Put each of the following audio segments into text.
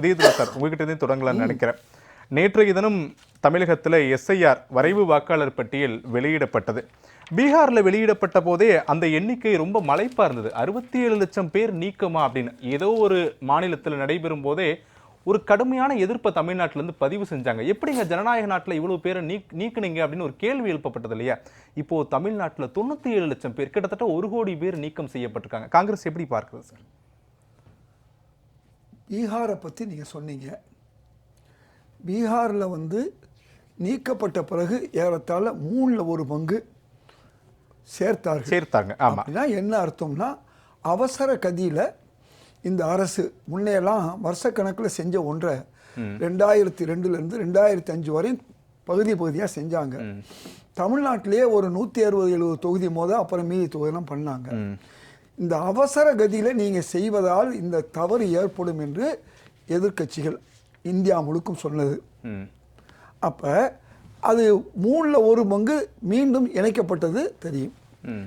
இதயத்தில் சார் உங்ககிட்ட இருந்து தொடங்கலாம்னு நினைக்கிறேன். நேற்றைய தினம் தமிழகத்தில் எஸ்ஐஆர் வரைவு வாக்காளர் பட்டியல் வெளியிடப்பட்டது. பீகாரில் வெளியிடப்பட்ட போதே அந்த எண்ணிக்கை ரொம்ப மலைப்பா இருந்தது. அறுபத்தி ஏழு லட்சம் பேர் நீக்கமா அப்படின்னு. ஏதோ ஒரு மாநிலத்தில் நடைபெறும் போதே ஒரு கடுமையான எதிர்ப்பை தமிழ்நாட்டிலேருந்து பதிவு செஞ்சாங்க. எப்படிங்க ஜனநாயக நாட்டில் இவ்வளவு பேரை நீ நீக்குனீங்க அப்படின்னு ஒரு கேள்வி எழுப்பப்பட்டது இல்லையா? இப்போ தமிழ்நாட்டில் தொண்ணூற்றி ஏழு லட்சம் பேர் கிட்டத்தட்ட ஒரு கோடி பேர் நீக்கம் செய்யப்பட்டிருக்காங்க. காங்கிரஸ் எப்படி பார்க்குறது சார்? பீகாரை பற்றி நீங்கள் சொன்னீங்க. பீகாரில் வந்து நீக்கப்பட்ட பிறகு ஏறத்தாழ மூணில் ஒரு பங்கு சேர்த்தார்கள். சேர்த்தாங்க ஆமா. அப்படின்னா என்ன அர்த்தம்னா அவசர கதியில் இந்த அரசு முன்னையெல்லாம் வருஷக்கணக்கில் செஞ்ச ஒன்றை ரெண்டாயிரத்தி ரெண்டுலேருந்து ரெண்டாயிரத்தி அஞ்சு வரையும் பகுதி பகுதியாக செஞ்சாங்க. தமிழ்நாட்டிலேயே ஒரு நூற்றி அறுபது எழுபது தொகுதி மோத அப்புறம் மீதி தொகுதியெல்லாம் பண்ணாங்க. இந்த அவசர கதியில் நீங்கள் செய்வதால் இந்த தவறு ஏற்படும் என்று எதிர்க்கட்சிகள் இந்தியா முழுக்கும் சொன்னது. அப்போ அது மூணில் ஒரு பங்கு மீண்டும் இணைக்கப்பட்டது தெரியும்.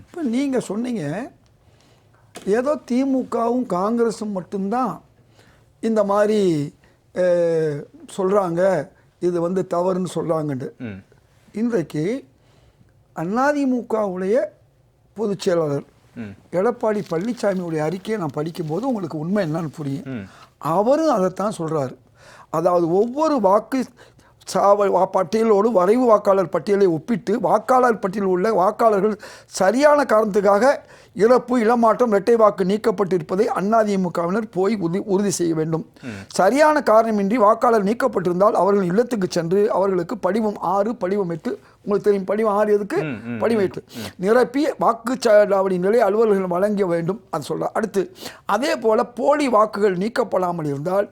இப்போ நீங்கள் சொன்னீங்க ஏதோ திமுகவும் காங்கிரஸும் மட்டும்தான் இந்த மாதிரி சொல்கிறாங்க இது வந்து தவறுன்னு சொல்கிறாங்கன்ட்டு இன்றைக்கு அதிமுகவுடைய பொதுச் செயலாளர். எடப்பாடி பழனிசாமியுடைய அறிக்கையை நான் படிக்கும்போது உங்களுக்கு உண்மை என்னன்னு புரியும். அவரும் அதைத்தான் சொல்றாரு அதாவது ஒவ்வொரு வாக்கு சாவ வா- பட்டியலோடு வரைவு வாக்காளர் பட்டியலை ஒப்பிட்டு வாக்காளர் பட்டியலில் உள்ள வாக்காளர்கள் சரியான காரணத்துக்காக இறப்பு இளமாற்றம் இரட்டை வாக்கு நீக்கப்பட்டிருப்பதை அதிமுகவினர் போய் உறுதி உறுதி செய்ய வேண்டும். சரியான காரணமின்றி வாக்காளர் நீக்கப்பட்டிருந்தால் அவர்கள் இல்லத்துக்கு சென்று அவர்களுக்கு படிவம் ஆறு படிவம் எட்டு உங்களுக்கு தெரியும் படிவம் ஆறு எதுக்கு? படிவம் எட்டு. நிரப்பி வாக்குச்சாவடி நிலை அலுவலர்கள் வழங்க வேண்டும் அது சொல்ற அடுத்து அதே போல போலி வாக்குகள் நீக்கப்படாமல் இருந்தால்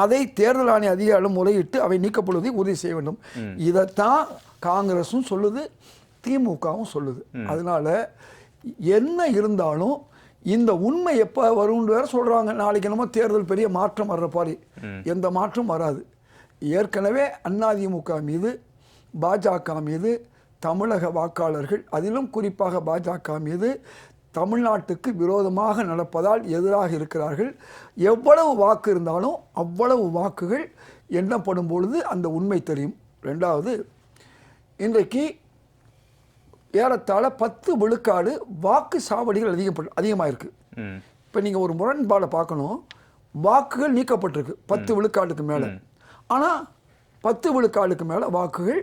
அதை தேர்தல் ஆணைய அதிகாரிகளும் முறையிட்டு அவை நீக்கப்படுவதை உறுதி செய்ய வேண்டும். இதைத்தான் காங்கிரஸும் சொல்லுது திமுகவும் சொல்லுது. அதனால என்ன இருந்தாலும் இந்த உண்மை எப்போ வரும்னு வேற சொல்றாங்க. நாளைக்கு என்னமோ தேர்தல் பெரிய மாற்றம் வர்ற பாரி எந்த மாற்றம் வராது. ஏற்கனவே அதிமுக மீது பாஜக மீது தமிழக வாக்காளர்கள் அதிலும் குறிப்பாக பாஜக மீது தமிழ்நாட்டுக்கு விரோதமாக நடப்பதால் எதிராக இருக்கிறார்கள். எவ்வளவு வாக்கு இருந்தாலும் அவ்வளவு வாக்குகள் எண்ணப்படும் பொழுது அந்த உண்மை தெரியும். ரெண்டாவது இன்றைக்கு ஏறத்தாழ பத்து விழுக்காடு வாக்கு சாவடிகள் அதிகப்பட்டு அதிகமாக இருக்குது இப்போ நீங்கள் ஒரு முரண்பாடை பார்க்கணும் வாக்குகள் நீக்கப்பட்டிருக்கு. பத்து விழுக்காடுக்கு மேலே. ஆனால் பத்து விழுக்காடுக்கு மேலே வாக்குகள்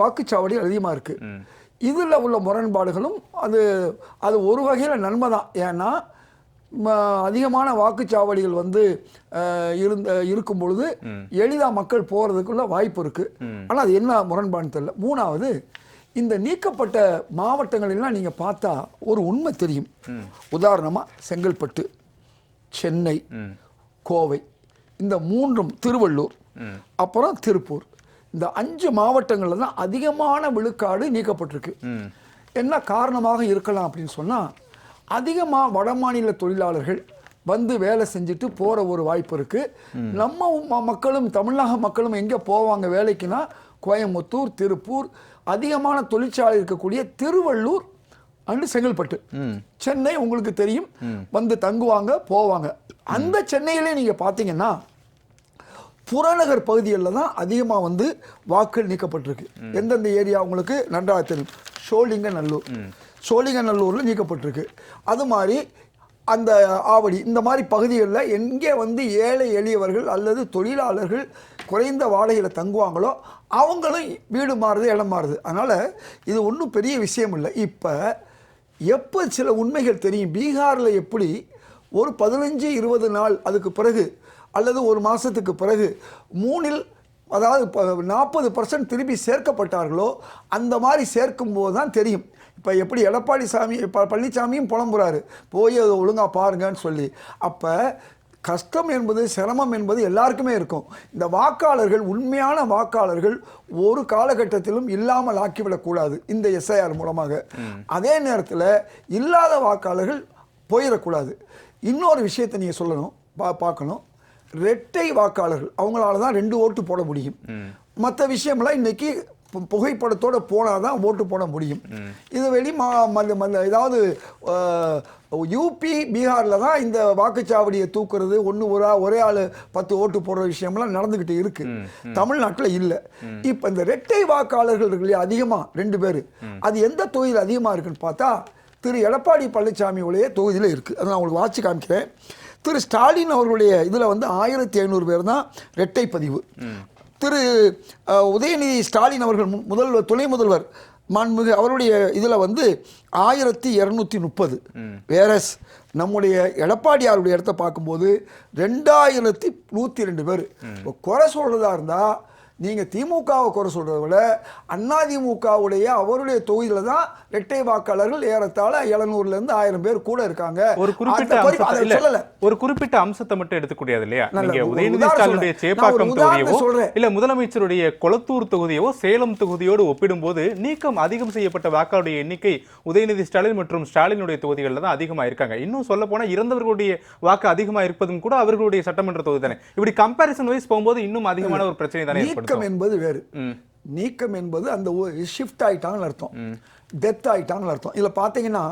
வாக்குச்சாவடிகள் அதிகமாக இருக்குது இதில் உள்ள முரண்பாடுகளும் அது அது ஒரு வகையில் நன்மை தான். ஏன்னா அதிகமான வாக்குச்சாவடிகள் வந்து இருந்த இருக்கும் பொழுது எளிதாக மக்கள் போகிறதுக்குள்ள வாய்ப்பு இருக்குது ஆனால் அது என்ன முரண்பாடுன்னு தெரியல. மூணாவது இந்த நீக்கப்பட்ட மாவட்டங்களெல்லாம் நீங்கள் பார்த்தா ஒரு உண்மை தெரியும். உதாரணமாக செங்கல்பட்டு சென்னை கோவை இந்த மூன்றும் திருவள்ளூர் அப்புறம் திருப்பூர். இந்த அஞ்சு மாவட்டங்களில் தான் அதிகமான விழுக்காடு நீக்கப்பட்டிருக்கு. என்ன காரணமாக இருக்கலாம் அப்படின்னு சொன்னால் அதிகமாக வடமாநில தொழிலாளர்கள் வந்து வேலை செஞ்சுட்டு போகிற ஒரு வாய்ப்பு இருக்குது நம்ம மக்களும் தமிழக மக்களும் எங்கே போவாங்க வேலைக்குன்னா கோயம்புத்தூர் திருப்பூர் அதிகமான தொழிற்சாலை இருக்கக்கூடிய திருவள்ளூர் அண்டு செங்கல்பட்டு. சென்னை உங்களுக்கு தெரியும். வந்து தங்குவாங்க போவாங்க. அந்த சென்னையிலே நீங்க பார்த்தீங்கன்னா புறநகர் பகுதிகளில் தான் அதிகமாக வந்து வாக்குகள் நீக்கப்பட்டிருக்கு. எந்தெந்த ஏரியா உங்களுக்கு நன்றாக தெரியும். சோழிங்கநல்லூர். சோழிங்கநல்லூரில் நீக்கப்பட்டிருக்கு. அது மாதிரி அந்த ஆவடி இந்த மாதிரி பகுதிகளில் எங்கே வந்து ஏழை எளியவர்கள் அல்லது தொழிலாளர்கள் குறைந்த வாடகையில் தங்குவாங்களோ அவங்களும் வீடு மாறுது இடம் மாறுது. அதனால் இது ஒன்றும் பெரிய விஷயம் இல்லை. இப்போ எப்போ சில உண்மைகள் தெரியும்? பீகாரில் எப்படி ஒரு பதினஞ்சு இருபது நாள் அதுக்கு பிறகு அல்லது ஒரு மாதத்துக்கு பிறகு மூணில் அதாவது நாற்பது பர்சன்ட் திருப்பி சேர்க்கப்பட்டார்களோ அந்த மாதிரி சேர்க்கும்போது தான் தெரியும். இப்போ எப்படி எடப்பாடி சாமி ப பழனிசாமியும் புலம்புறாரு. போய் அதை ஒழுங்காக பாருங்கன்னு சொல்லி. அப்போ கஷ்டம் என்பது சிரமம் என்பது எல்லாருக்குமே இருக்கும். இந்த வாக்காளர்கள் உண்மையான வாக்காளர்கள் ஒரு காலகட்டத்திலும் இல்லாமல் ஆக்கிவிடக்கூடாது இந்த எஸ்ஐஆர் மூலமாக. அதே நேரத்தில் இல்லாத வாக்காளர்கள் போயிடக்கூடாது. இன்னொரு விஷயத்தை நீங்கள் சொல்லணும் பா பார்க்கணும். ரெட்டை வாக்காளர்கள் அவங்களால தான் ரெண்டு ஓட்டு போட முடியும். மற்ற விஷயம்லாம் இன்னைக்கு பு- புகைப்படத்தோட போனால் தான் ஓட்டு போட முடியும். இது வெளி மா ஏதாவது யூபி பீகாரில் தான் இந்த வாக்குச்சாவடியை தூக்குறது ஒன்று ஒரு ஒரே ஆள் பத்து ஓட்டு போடுற விஷயம்லாம் நடந்துக்கிட்டு இருக்கு. தமிழ்நாட்டில் இல்லை. இப்போ இந்த ரெட்டை வாக்காளர்கள் இருக்கு இல்லையா அதிகமாக ரெண்டு பேர். அது எந்த தொகுதியில் அதிகமாக இருக்குன்னு பார்த்தா திரு எடப்பாடி பழனிசாமியுடைய தொகுதியில் இருக்குது அதை நான் உங்களுக்கு வாட்சி காமிக்கிறேன். திரு ஸ்டாலின் அவர்களுடைய இதில் வந்து ஆயிரத்தி ஐநூறு பேர் தான் ரெட்டை பதிவு. திரு உதயநிதி ஸ்டாலின் அவர்கள் முதல்வர் துணை முதல்வர் மாண்புமிகு அவருடைய இதில் வந்து ஆயிரத்தி இரநூத்தி முப்பது. வேறஸ் நம்முடைய எடப்பாடியாருடைய இடத்த பார்க்கும்போது ரெண்டாயிரத்தி நூற்றி ரெண்டு பேர். இப்போ குறை சொல்கிறதா இருந்தால் நீங்கள் திமுகவை குறை சொல்கிறத விட அதிமுகவுடைய அவருடைய தொகுதியில் தான் இரட்டை வாக்காளர்கள் ஏறத்தாழ எழுநூறுலேருந்து ஆயிரம் பேர் கூட இருக்காங்க. ஒரு குறிப்பிட்ட சொல்லலை. ஒரு குறிப்பிட்ட அம்சத்தை மட்டும் எடுத்துக்கூடியது இல்லையா? நீங்க உதயநிதி ஸ்டாலினுடைய சேப்பாக்கம் சொல்றேன். இல்ல முதலமைச்சருடைய கொளத்தூர் தொகுதியவோ சேலம் தொகுதியோடு ஒப்பிடும்போது நீக்கம் அதிகம் செய்யப்பட்ட வாக்காளருடைய எண்ணிக்கை உதயநிதி ஸ்டாலின் மற்றும் ஸ்டாலினுடைய தொகுதிகளில் தான் அதிகமா இருக்காங்க இன்னும் சொல்ல போனா இறந்தவர்களுடைய வாக்கு அதிகமா இருப்பதும் கூட அவர்களுடைய சட்டமன்ற தொகுதி தானே. இப்படி கம்பாரிசன் வைஸ் போகும்போது இன்னும் அதிகமான ஒரு பிரச்சனை தானே நீக்கம் என்பது வேறு. நீக்கம் என்பது அந்த ஷிஃப்ட் ஆயிட்டாங்கன்னு அர்த்தம். டெத் ஆயிட்டாங்கன்னு அர்த்தம். இதில் பார்த்தீங்கன்னா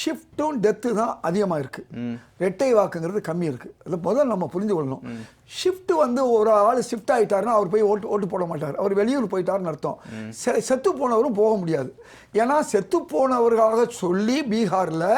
ஷிஃப்ட்டும் டெத்து தான் அதிகமாக இருக்கு. ரெட்டை வாக்குங்கிறது கம்மி இருக்கு. அது முதல்ல நம்ம புரிந்து கொள்ளணும். ஷிஃப்ட் வந்து ஒரு ஆள் ஷிஃப்ட் ஆயிட்டாருன்னா அவர் போய் ஓட்டு ஓட்டு போட மாட்டார். அவர் வெளியூர் போயிட்டாருன்னு அர்த்தம். செத்து போனவரும் போக முடியாது. ஏன்னா செத்து போனவர்களாக சொல்லி பீகாரில்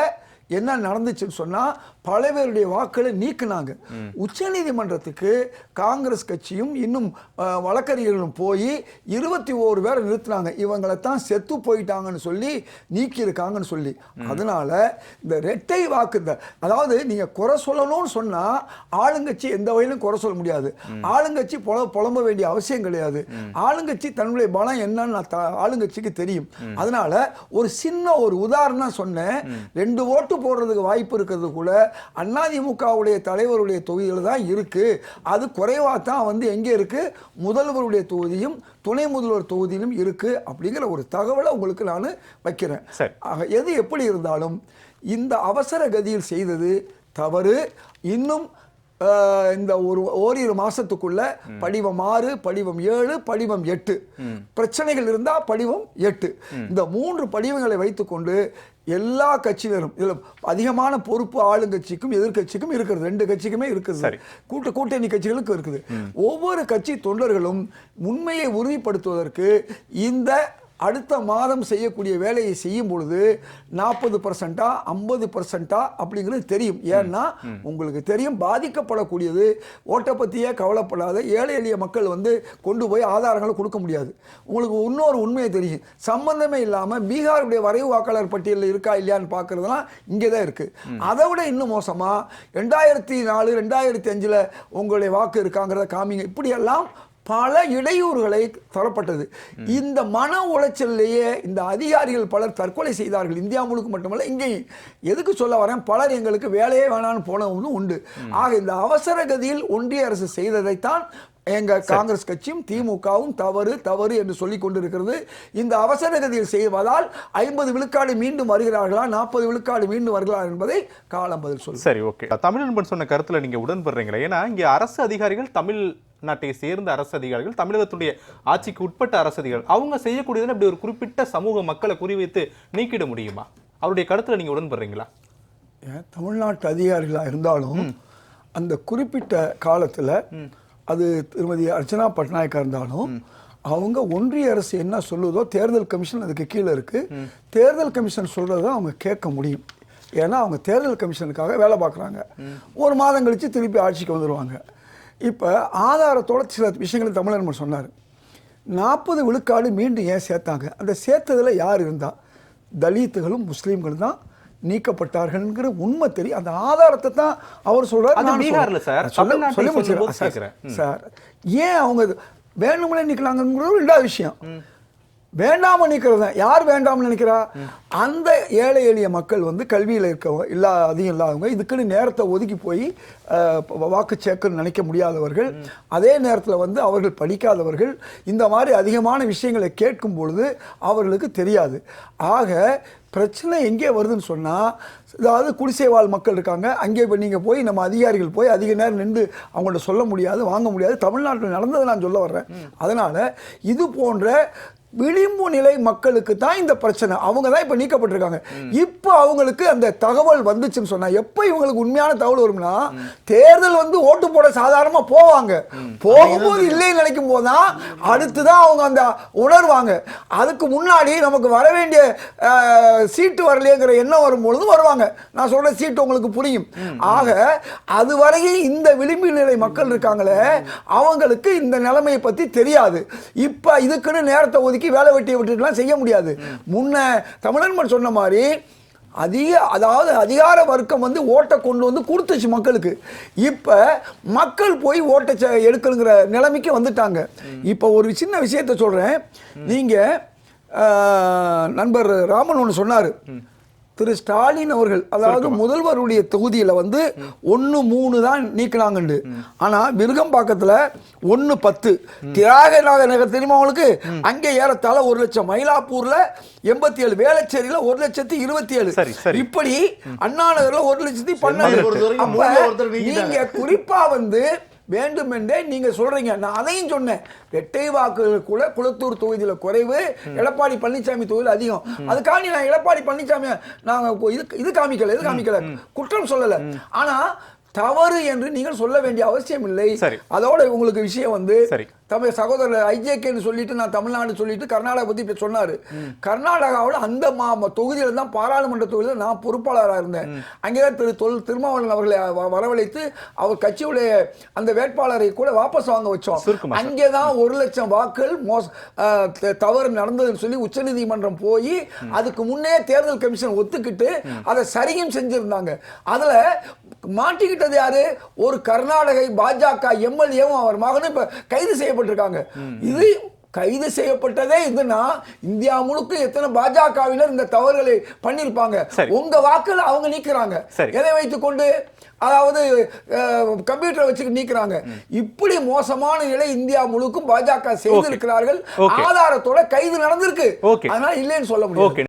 என்ன நடந்துச்சுன்னு சொன்னா பல பேருடைய வாக்களை நீக்குனாங்க. உச்சநீதிமன்றத்துக்கு காங்கிரஸ் கட்சியும் இன்னும் வழக்கறிஞர்களும் போய் இருபத்தி ஓரு பேரை நிறுத்தினாங்க. இவங்களை தான் செத்து போயிட்டாங்கன்னு சொல்லி நீக்கியிருக்காங்கன்னு சொல்லி. அதனால இந்த ரெட்டை வாக்கு அதாவது நீங்க குறை சொல்லணும்னு சொன்னா ஆளுங்கட்சி எந்த வகையிலும் குறை சொல்ல முடியாது. ஆளுங்கட்சி புல புலம்ப வேண்டிய அவசியம் கிடையாது. ஆளுங்கட்சி தன்னுடைய பலம் என்னன்னு நான் த- ஆளுங்கட்சிக்கு தெரியும். அதனால ஒரு சின்ன ஒரு உதாரணம் சொன்னேன். ரெண்டு ஓட்டு போடுறதுக்கு வாய்ப்பு இருக்கிறது கூட அதிமுகவுடைய தலைவருடைய தொகுதியில் தான் இருக்கு. அது குறைவாக தான் வந்து எங்கே இருக்கு? முதல்வருடைய தொகுதியும் துணை முதல்வர் தொகுதியிலும் இருக்கு அப்படிங்கிற ஒரு தகவலை உங்களுக்கு நான் வைக்கிறேன். எது எப்படி இருந்தாலும் இந்த அவசர கதியில் செய்தது தவறு. இன்னும் இந்த ஒரு ஓரிரு மாசத்துக்குள்ள படிவம் ஆறு படிவம் ஏழு படிவம் எட்டு. பிரச்சனைகள் இருந்தா படிவம் எட்டு. இந்த மூன்று படிவங்களை வைத்துக்கொண்டு எல்லா கட்சியினரும் இதுல அதிகமான பொறுப்பு ஆளுங்கட்சிக்கும் எதிர்க்கட்சிக்கும் இருக்கிறது ரெண்டு கட்சிக்குமே இருக்குது. சரி. கூட்ட கூட்டணி கட்சிகளுக்கு இருக்குது. ஒவ்வொரு கட்சி தொண்டர்களும் உண்மையை உறுதிப்படுத்துவதற்கு இந்த அடுத்த மாதம் செய்யக்கூடிய வேலையை செய்யும் பொழுது நாற்பது பர்சன்டா ஐம்பது பர்சன்டா அப்படிங்கிறது தெரியும். ஏன்னா உங்களுக்கு தெரியும் பாதிக்கப்படக்கூடியது ஓட்டை பற்றியே கவலைப்படாத ஏழை எளிய மக்கள் வந்து கொண்டு போய் ஆதாரங்களை கொடுக்க முடியாது. உங்களுக்கு இன்னொரு உண்மையை தெரியும். சம்பந்தமே இல்லாமல் பீகாருடைய வரைவு வாக்காளர் பட்டியலில் இருக்கா இல்லையான்னு பார்க்கறதுலாம் இங்கே தான் இருக்குது அதை விட இன்னும் மோசமாக ரெண்டாயிரத்தி நாலு ரெண்டாயிரத்தி அஞ்சில் உங்களுடைய வாக்கு இருக்காங்கிறத காமிங்க. இப்படியெல்லாம் பல இடையூறுகளை தரப்பட்டது. இந்த மன உளைச்சல்லையே இந்த அதிகாரிகள் பலர் தற்கொலை செய்தார்கள். இந்தியா முழுக்க மட்டுமல்ல இங்கேயும். எதுக்கு சொல்ல வரேன்? பலர் எங்களுக்கு வேலையே வேணான்னு போனவங்களும் உண்டு. ஆக இந்த அவசர கதியில் ஒன்றிய அரசு செய்ததைத்தான் எங்க காங்கிரஸ் கட்சியும் திமுகவும் தவறு தவறு என்று சொல்லிக் கொண்டிருக்கிறது. இந்த அவசர கதியில் செய்வதால் ஐம்பது விழுக்காடு மீண்டும் வருகிறார்களா நாற்பது விழுக்காடு மீண்டும் வருகிறார் என்பதை காலம் பதில் சொல்லும். சரி ஓகே. தமிழ் நண்பன் சொன்ன கருத்துல நீங்க உடன்படுறீங்களா ஏன்னா இங்க அரசு அதிகாரிகள் தமிழ் நாட்டை சேர்ந்த அரசு அதிகாரிகள் தமிழகத்துடைய ஆட்சிக்கு உட்பட்ட அரசு அதிகாரிகள் அவங்க செய்யக்கூடியதுல இப்படி ஒரு குறிப்பிட்ட சமூக மக்களை குறிவைத்து நீக்கிட முடியுமா? அவருடைய கருத்துல நீங்க உடன்படுறீங்களா? ஏன்? தமிழ்நாட்டு அதிகாரிகளாக இருந்தாலும் அந்த குறிப்பிட்ட காலத்தில் அது திருமதி அர்ச்சனா பட்நாயக்கா இருந்தாலும் அவங்க ஒன்றிய அரசு என்ன சொல்லுதோ தேர்தல் கமிஷன் அதுக்கு கீழே இருக்கு. தேர்தல் கமிஷன் சொல்றதை அவங்க கேட்க முடியும். ஏன்னா அவங்க தேர்தல் கமிஷனுக்காக வேலை பார்க்குறாங்க. ஒரு மாதம் கழிச்சு திருப்பி ஆட்சிக்கு வந்துடுவாங்க இப்போ ஆதாரத்தோட சில விஷயங்களை தமிழர் சொன்னார். நாற்பது விழுக்காடு மீண்டும் ஏன் சேர்த்தாங்க? அந்த சேர்த்ததில் யார் இருந்தால் தலித்துகளும் முஸ்லீம்களும் தான். நீக்கப்பட்டார்கள்ங்கிற உண்மை தெரியும். அந்த ஆதாரத்தை தான் அவர் சொல்றாரு பீகார்ல. சார், சொல்ல-. சொல்லும்போது சார், ஏன் அவங்க இது வேணும்னே நிற்கலாங்கிறது ரெண்டாவது விஷயம். வேண்டாமல் நிற்கிறது தான் யார் வேண்டாம்னு நினைக்கிறா? அந்த ஏழை எளிய மக்கள் வந்து கல்வியில் இருக்கவங்க இல்லா அதிகம் இல்லாதவங்க இதுக்குன்னு நேரத்தை ஒதுக்கி போய் வாக்கு சேர்க்கணும்னு நினைக்க முடியாதவர்கள் அதே நேரத்தில் வந்து அவர்கள் படிக்காதவர்கள் இந்த மாதிரி அதிகமான விஷயங்களை கேட்கும் பொழுது அவர்களுக்கு தெரியாது. ஆக பிரச்சனை எங்கே வருதுன்னு சொன்னால் அதாவது குடிசை வாழ் மக்கள் இருக்காங்க அங்கே இப்போ நீங்கள் போய் நம்ம அதிகாரிகள் போய் அதிக நேரம் நின்று அவங்கள்ட்ட சொல்ல முடியாது வாங்க முடியாது தமிழ்நாட்டில் நடந்ததை நான் சொல்ல வர்றேன். அதனால் இது போன்ற விளிம்பு நிலை மக்களுக்கு தான் இந்த பிரச்சனை. அவங்க தான் இப்போ நீக்கப்பட்டிருக்காங்க. இப்போ அவங்களுக்கு அந்த தகவல் வந்துச்சுன்னு சொன்னா எப்போ இவங்களுக்கு உண்மையான தகவல் வரும்னா தேர்தல் வந்து ஓட்டு போட சாதாரணமாக போவாங்க. போகும்போது இல்லைன்னு நினைக்கும் போது தான் அடுத்து தான் அவங்க அந்த உணர்வாங்க. அதுக்கு முன்னாடி நமக்கு வர வேண்டிய சீட்டு வரலையேங்கிற எண்ணம் வரும்பொழுது வருவாங்க. நான் சொல்ற சீட்டு உங்களுக்கு புரியும். ஆக அது வரையும் இந்த விளிம்பு நிலை மக்கள் இருக்காங்களே அவங்களுக்கு இந்த நிலைமையை பத்தி தெரியாது. இப்ப இதுக்குன்னு நேரத்தை ஒதுக்கி வேலை வெட்டி விட்டுட்டுலாம் செய்ய முடியாது. முன்ன தமிழன்மன் சொன்ன மாதிரி அதிக அதாவது அதிகார வர்க்கம் வந்து ஓட்டை கொண்டு வந்து கொடுத்துச்சு மக்களுக்கு. இப்போ மக்கள் போய் ஓட்டை செ- எடுக்கணுங்கிற நிலைமைக்கு வந்துட்டாங்க. இப்போ ஒரு சின்ன விஷயத்த சொல்கிறேன் நீங்கள் நண்பர் ராமன் ஒன்று சொன்னார். திரு ஸ்டாலின் அவர்கள் அதாவது முதல்வருடைய தொகுதியில் வந்து ஒன்று மூணு தான் நீக்கினாங்கண்டு. ஆனால் விருகம்பாக்கத்தில் ஒன்று பத்து. தியாகராக நகர் தெரியுமா உங்களுக்கு? அங்கே ஏறத்தாழ ஒரு லட்சம். மயிலாப்பூர்ல எண்பத்தி ஏழு வேளச்சேரியில் ஒரு லட்சத்தி இருபத்தி ஏழு. இப்படி அண்ணா நகர்ல ஒரு லட்சத்தி பன்னெண்டு. மூணுல அப்ப ஒருத்தர் நீக்கிட்டாங்க. நீங்க குறிப்பா வந்து வேண்டுமென்றே நீங்க சொல்றீங்க. நான் அதையும் சொன்னேன். ரெட்டை வாக்குகளுக்குள்ள குளத்தூர் தொகுதியில குறைவு எடப்பாடி பழனிசாமி தொகுதியில் அதிகம். அதுக்காண்டி நான் எடப்பாடி பழனிசாமி நாங்க இது இது காமிக்கல இது காமிக்கல. குற்றம் சொல்லல. ஆனா தவறு என்று நீங்கள் சொல்ல வேண்டிய அவசியம் இல்லை. அதோட உங்களுக்கு விஷயம் வந்து சரி. தமிழ் சகோதரர் ஐஜேகேன்னு சொல்லிட்டு நான் தமிழ்நாடு சொல்லிட்டு கர்நாடகா இப்ப சொன்னாரு. கர்நாடகாவில் அந்த மா தொகுதியில தான் பாராளுமன்ற தொகுதியில நான் பொறுப்பாளராக இருந்தேன். அங்கேதான் திரு தொல் திருமாவளவன் அவர்களை வரவழைத்து அவர் கட்சியுடைய அந்த வேட்பாளரை கூட வாபஸ் வாங்க வச்சோம். அங்கே தான் ஒரு லட்சம் வாக்குகள் மோச தவறு நடந்ததுன்னு சொல்லி உச்சநீதிமன்றம் போய் அதுக்கு முன்னே தேர்தல் கமிஷன் ஒத்துக்கிட்டு அதை சரியும் செஞ்சிருந்தாங்க. அதுல மாட்டிக்கிட்டது யாரு? ஒரு கர்நாடகை பாஜக எம்எல்ஏவும் அவர் மகனும் இப்ப கைது செய்யப்பட்டிருக்காங்க இது கைது செய்யப்பட்டதே இதுனா இந்தியா முழுக்க எத்தனை பாஜகவினர் இந்த தவறுகளை பண்ணிருப்பாங்க. சரி. உங்க வாக்குல அவங்க நீக்குறாங்க. எதை வைத்துக்கொண்டு? அதாவது கம்ப்யூட்டரை வச்சு நீக்குறாங்க. இப்படி மோசமான நிலை இந்தியா முழுக்கும் பாஜக செய்திருக்கிறார்கள். ஆதாரத்தோட கைது நடந்திருக்கு. அதனால இல்லைன்னு சொல்ல முடியாது. ஓகே.